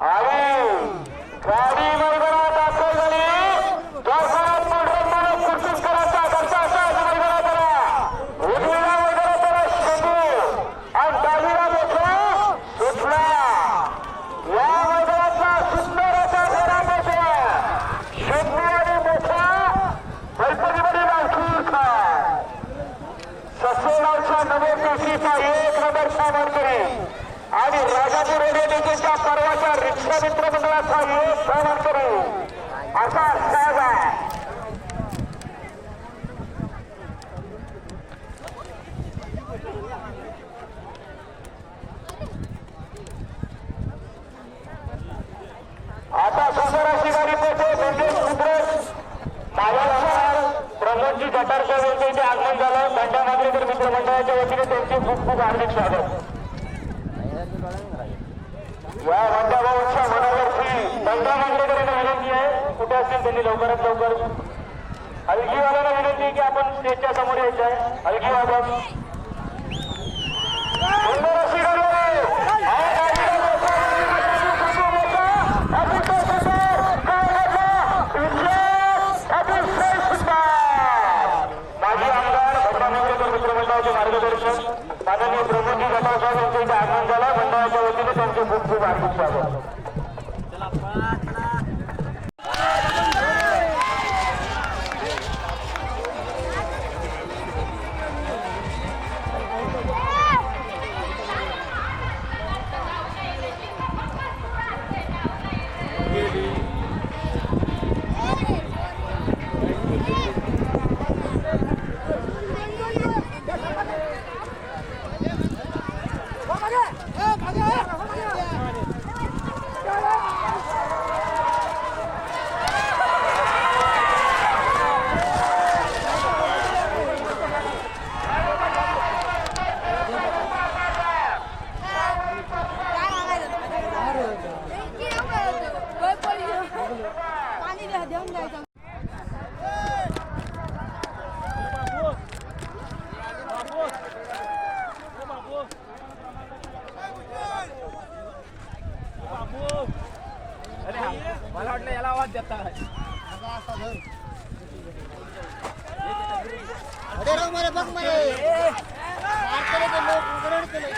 आणि गाडी असा आहे आता सुंदर अशी गाडी पोहोचते प्रमोदजी गटारच्या वेळेचे आगमन झालं बंडा नागरेकर मित्रमंडळाच्या वतीने त्यांचे खूप खूप हार्दिक स्वागत या बंडाभाऊच्या मनावर बंडा नागरेकरांना विनंती आहे. कुठे असतील त्यांनी लवकरात लवकर. हलगीवाल्यांना विनंती आहे की आपण स्टेजच्या समोर यायचं आहे. हलगी वाजव माननीय प्रमोदजी गटासाहेब यांचे आगमन झाला मंडळाच्या वतीने त्यांचे खूप खूप हार्दिक स्वागत. आवाज देता अरे राव मला बघ मला मारतले ते लोक उघडण केलं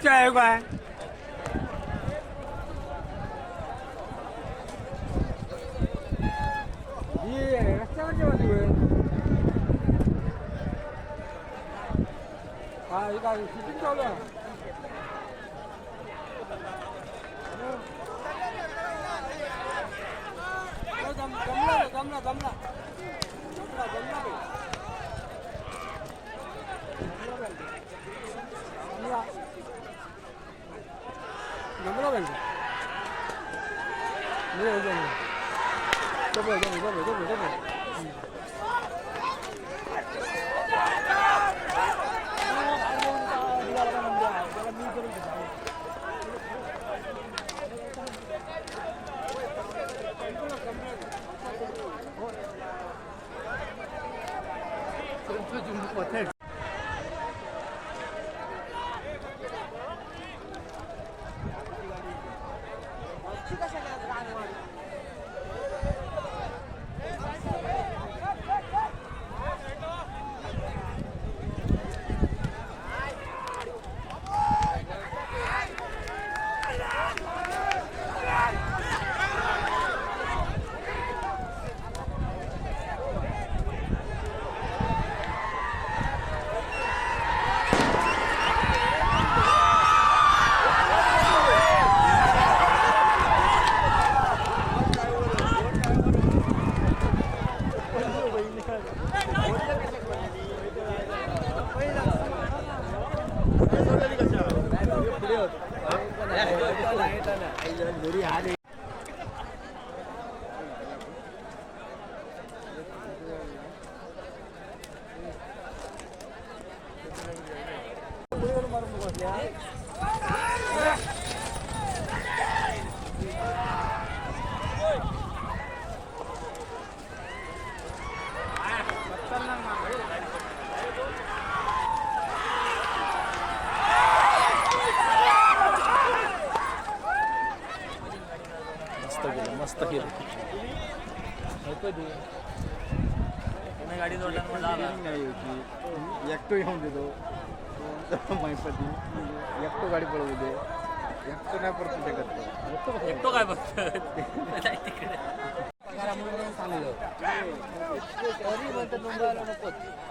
乖乖 मस्त केलं मस्त केलं नाही होती. एकटो येऊन देतो. मैपती एकटो गाडी पळवू दे. एकटो नाही परत शकत एकटो काय बघतो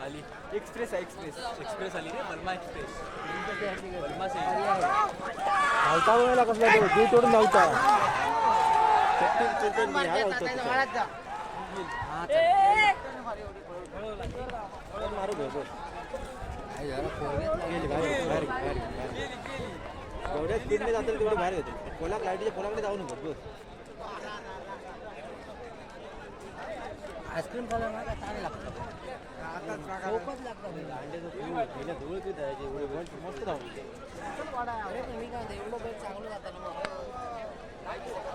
आली एक्सप्रेस आहे एक्सप्रेस. एक्सप्रेस आली रे बल्मा एक्सप्रेस. बल्मा से. धावता वेळेला कसला तो. जीव तोडून धावता एवढ्या स्पीडने जातात तेवढे बाहेर येते कोला लाईटीच्या कोलाकडे जाऊ नको बस आईस्क्रीम खायला मला चांगलं लागतं खूपच लागतं एवढे मस्त धावून एवढं चांगलं जातं ना मग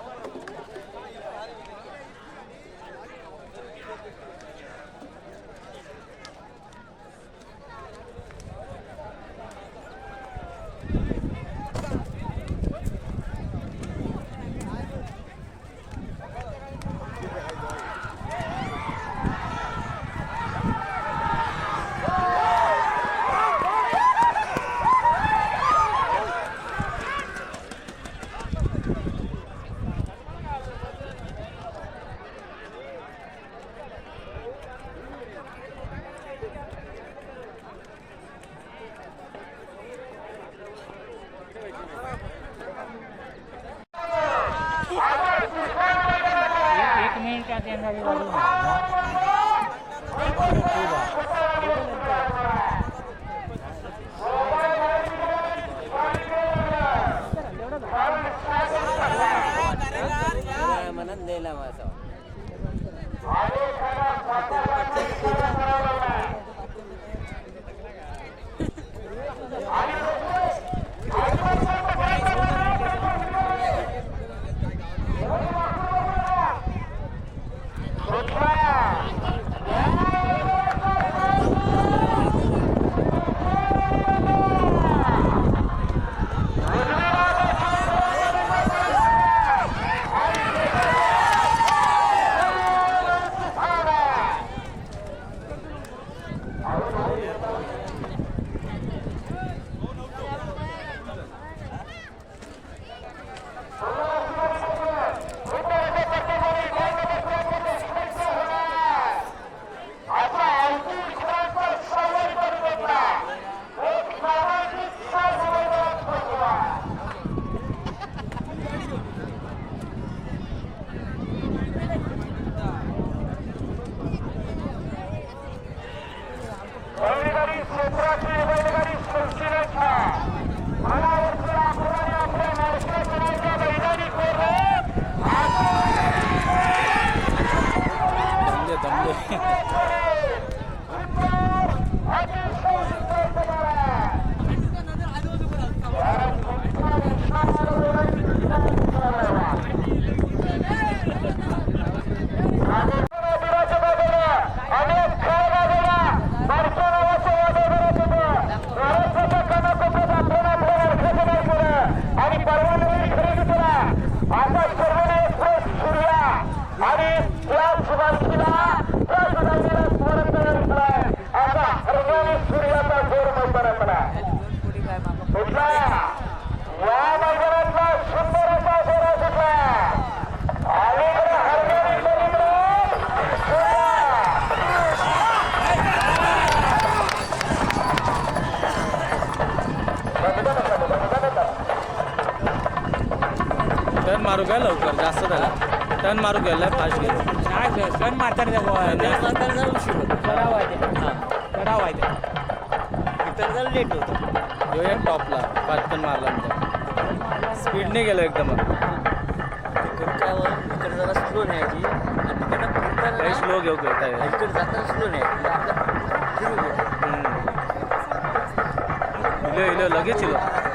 হলেও লাগিয়েছিল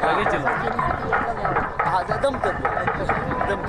লাগিয়েছিল। একদম একদম।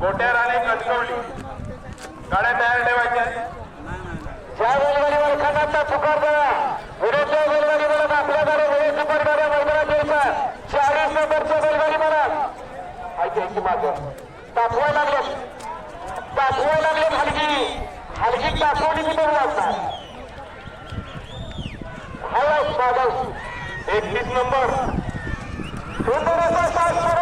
गोट्यार आणि राणे गाड्या तयार ठेवायच्या ज्या बैलगाडीवर एखादा पुकार द्या विरोधच्या बैलगाडी म्हणत आपल्याद्वारे विरोध करणाऱ्या मैदानात यायचा चाळीस नंबरच्या बैलगाडी म्हणत ऐकायची मागं दाखवाय लागले दाखवाय लागले हलगी हलगी दाखवली की बरोबर असणार हॅलो माधव एकतीस नंबर सुंदर असा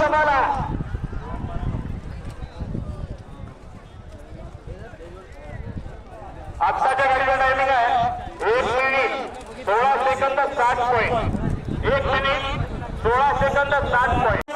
आरक्षणाला आत्ताच्या गाडीचा टायमिंग आहे. एक मिनिट सोळा सेकंद साठ पॉईंट एक मिनिट सोळा सेकंद साठ point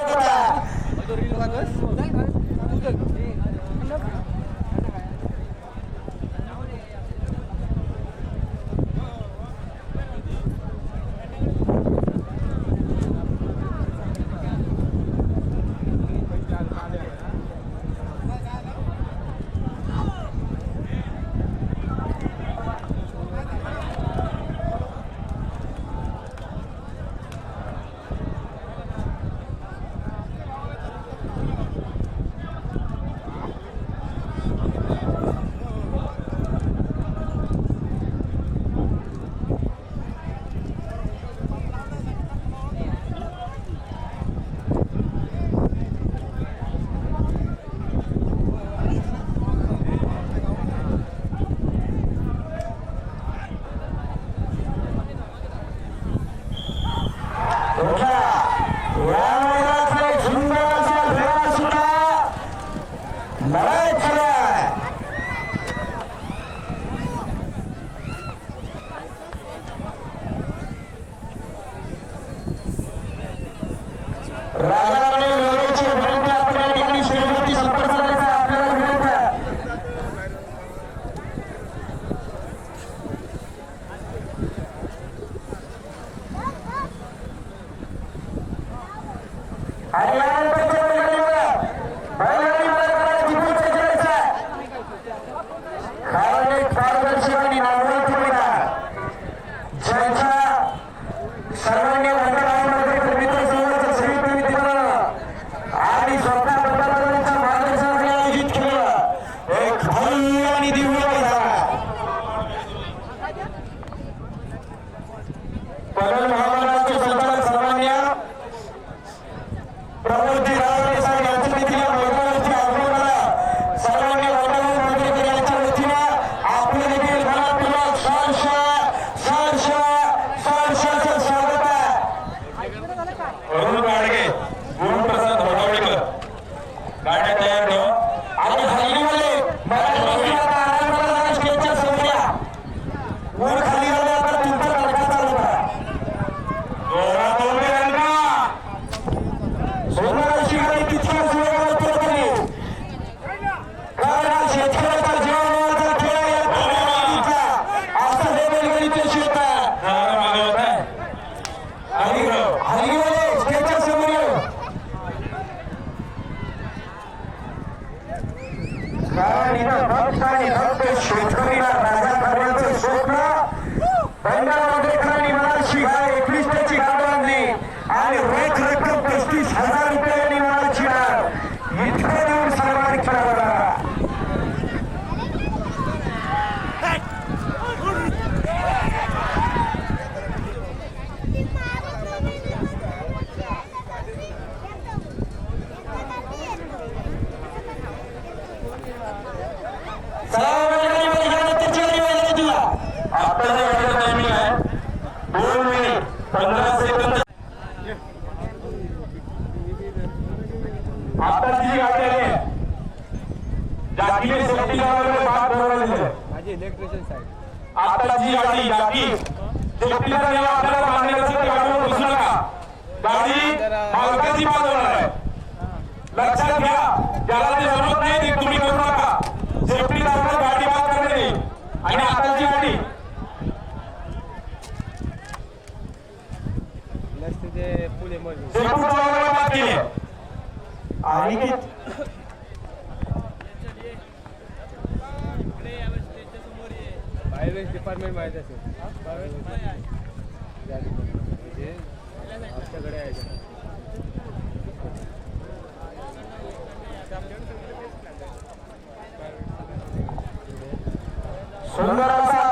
para llegar a highways department माहीत असेल. आमच्याकडे आहे. सुंदर असा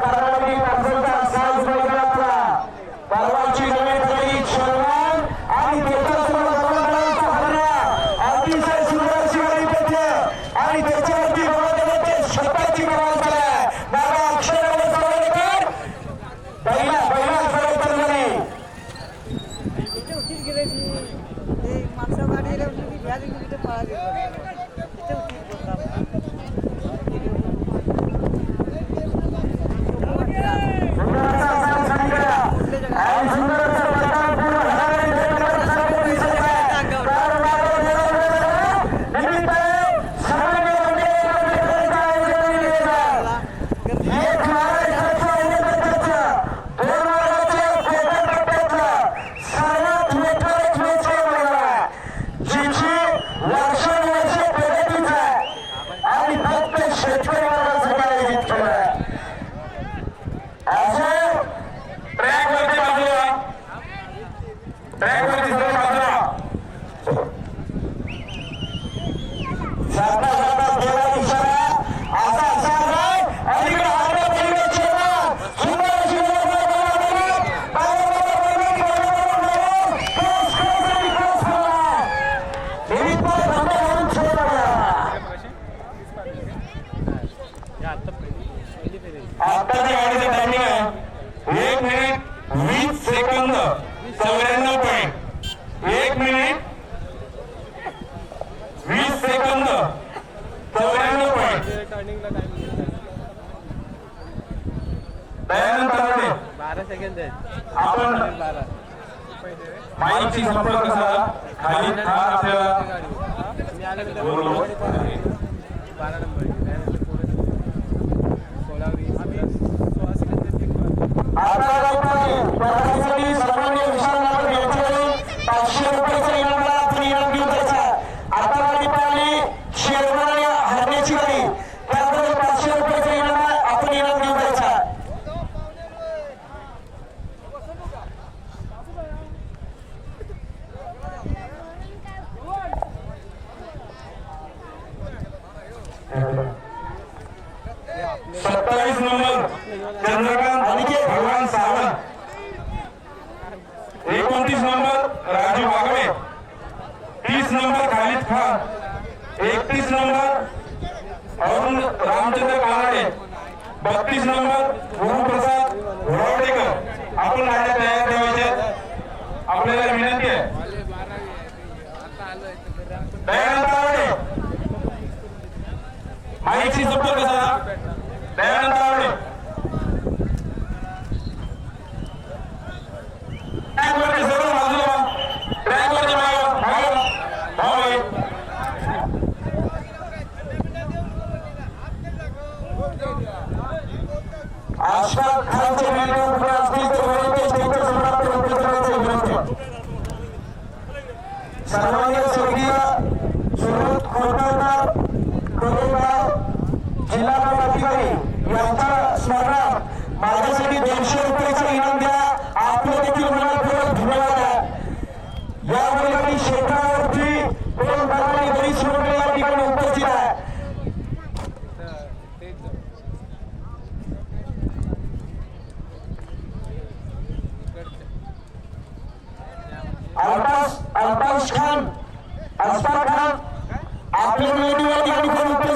আলতাফ খান আসফার খান। আপনি মেডিকেল গাড়ি করে উঠতে